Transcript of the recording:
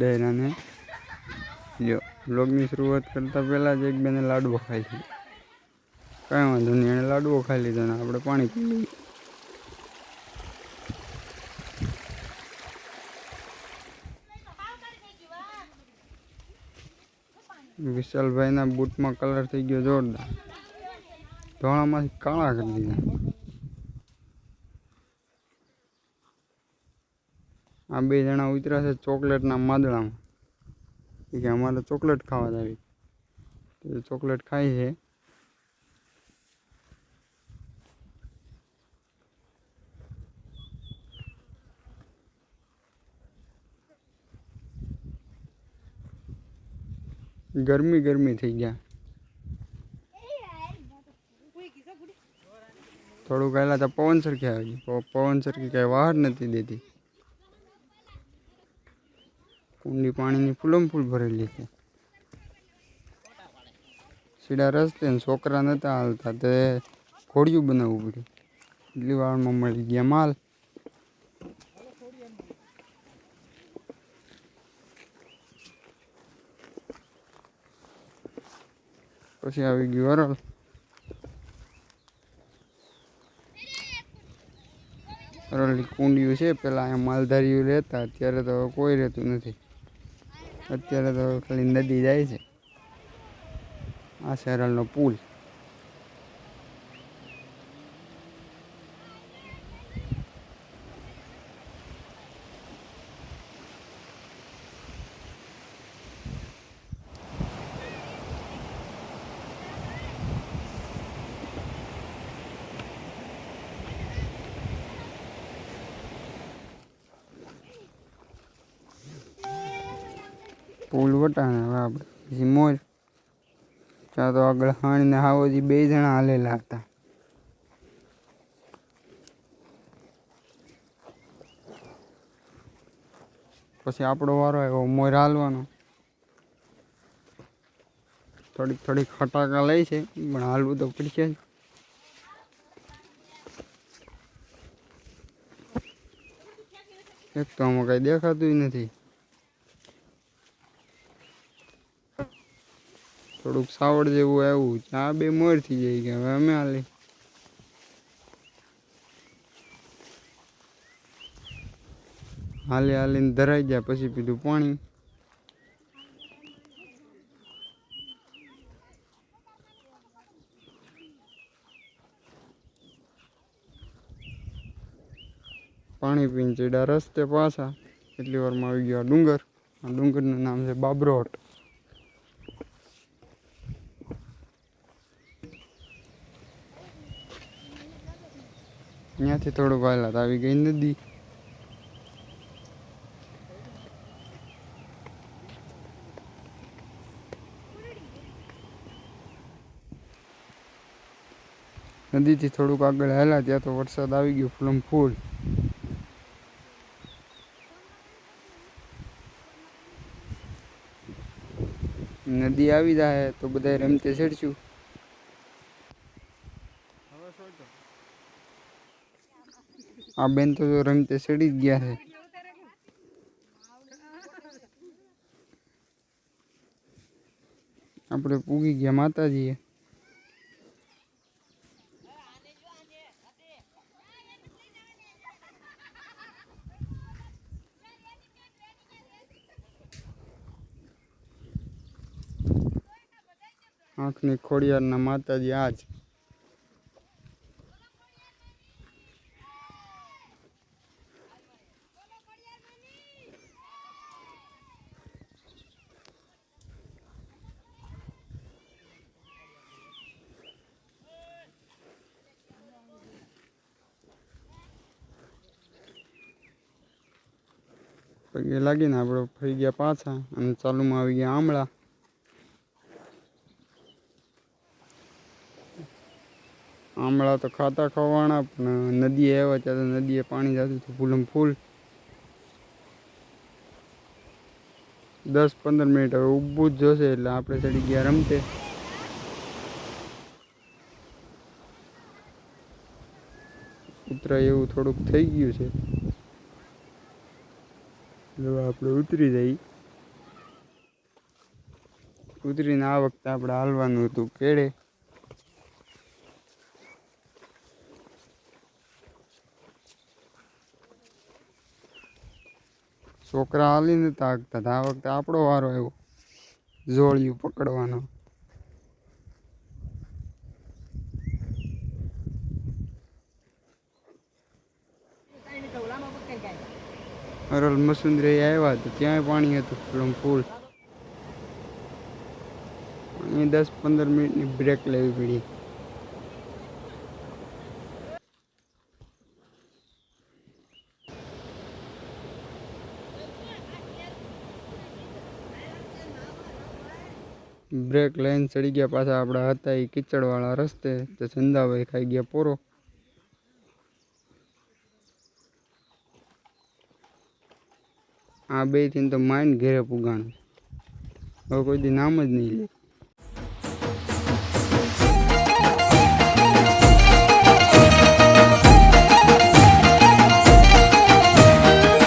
દહેરાને. જો બ્લોગની શરૂઆત કરતાં પહેલાં જ એક બેને લાડવો ખાઈ લીધો. કાંઈ વાંધો નહીં, એણે લાડવો ખાઈ લીધો ને આપણે પાણી પી લઈએ. વિશાલભાઈના બૂટમાં કલર થઈ ગયો જોરદાર. ધોળામાંથી કાળા કરી દીધા. આ બે જણા ઉતર્યા છે ચોકલેટના માદળામાં. કે અમારે ચોકલેટ ખાવા આવી. ચોકલેટ ખાય છે. ગરમી ગરમી થઈ ગયા. થોડુંક પહેલાં તો પવન સરખી આવી પવન સરખી કાંઈ બહાર નથી દેતી. કુંડી પાણીની ફૂલમ ફૂલ ભરેલી છે. સીડા રસ્તે છોકરા નહોતા હાલતા તે ઘોડિયું બનાવવું પડ્યું. એટલી વારમાં મળી ગયા માલ. પછી આવી ગયું વરલ વરલની કુંડિયું છે, પેલા અહીંયા માલધારીઓ રહેતા, અત્યારે તો કોઈ રહેતું નથી. અત્યારે તો ખાલી નદી જાય છે. આ છે પુલ. પુલ વટાણે હવે પછી મોર. ચા તો આગળ હાણ ને હાવોજી બે જણા હાલેલા હતા. પછી આપણો વારો આવ્યો, મોર હાલવાનો. થોડીક થોડીક ફટાકા લે છે, પણ હાલવું તો પડશે જ. એક તો આમાં કઈ દેખાતું નથી. થોડુંક સાવડ જેવું આવ્યું ચા બે મોર થઈ જાય કે હવે અમે હાલી. હાલી હાલીને ધરાઈ ગયા પછી પીધું પાણી. પાણી પીને ચડ્યા રસ્તે પાછા. એટલી વારમાં આવી ગયો ડુંગર. આ ડુંગરનું નામ છે બાબરોટ. અહીંયાથી થોડુંક હાલત આવી ગઈ નદી. નદીથી થોડુંક આગળ હેલા ત્યાં તો વરસાદ આવી ગયો ફૂલમ ફૂલ. નદી આવી જાય તો બધા રમતે ચડશું. આ બેન તો જો રમતે ચડી જ ગયા છે. આપણે પૂગી ગયા માતાજીએ. આંખની ખોડિયારના માતાજી આજ પગે લાગીને આપણે ફરી ગયા પાછા અને ચાલુમાં આવી ગયા આમળા. આમળા તો ખાતા ખવાના પણ નદીએ આવ્યા ત્યારે નદીએ પાણી જતું હતું ફૂલમ ફૂલ. દસ પંદર મિનિટ હવે ઊભું જ જોશે એટલે આપણે ચડી ગયા રમતે. ઉતરાય એવું થોડુંક થઈ ગયું છે. હવે આપણે ઉતરી જઈએ ઉતરીને આ વખતે આપણે હાલવાનું હતું કેળે. છોકરા હાલી નતા આગતા આ વખતે આપણો વારો આવ્યો. જોળિયું પકડવાનો. અરલ મસુંદરી આવ્યા તો ત્યાંય પાણી હતું ફૂલમ ફૂલ અહીં દસ પંદર મિનિટની બ્રેક લેવી પડી. બ્રેક લઈને ચડી ગયા પાછા આપણા હતા એ કિચડવાળા રસ્તે. તો ચંદાભાઈ ખાઈ ગયા પોરો. આ બેથી તો માઇન્ડ ઘેરે પુગાનું હવે કોઈ દી નામ જ નહીં લે.